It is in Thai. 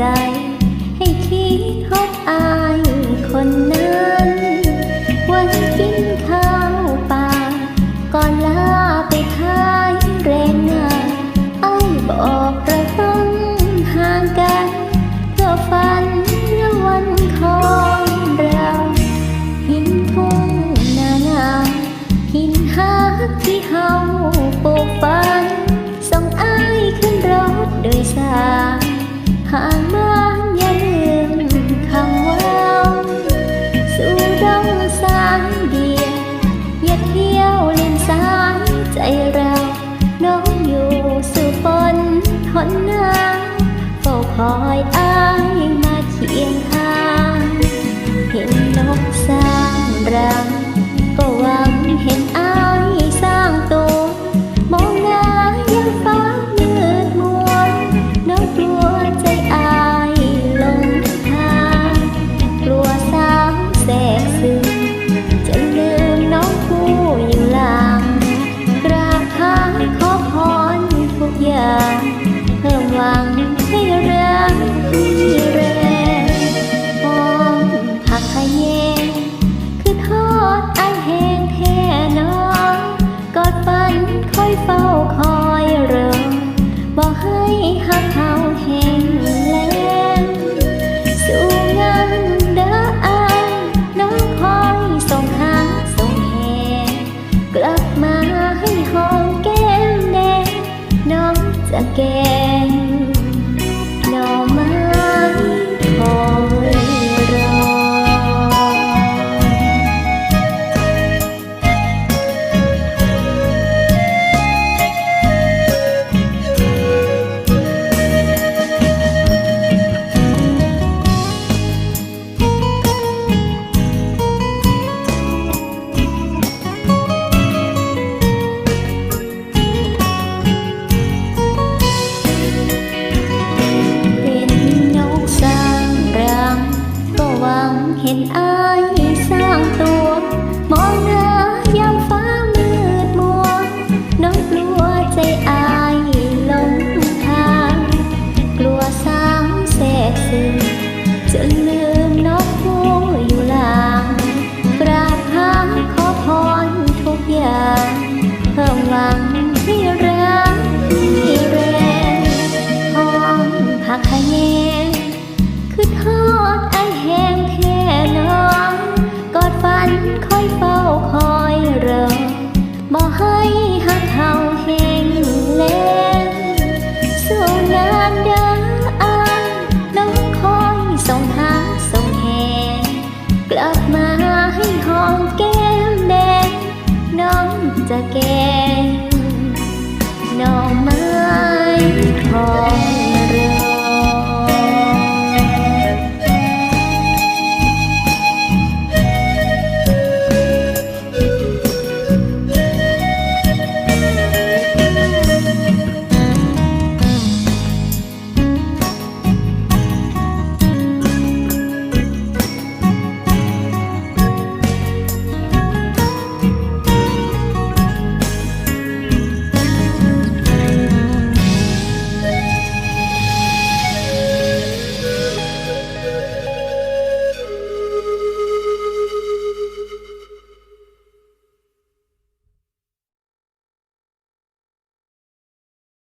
ใจางเดียวอย่าเที่ยวเล่นสายใจเรา น้องอยู่สู่ฝนทนหนาวเฝ้าคอยอ้ายมาเคียง สแก สุจะลืมน้อง จะแก้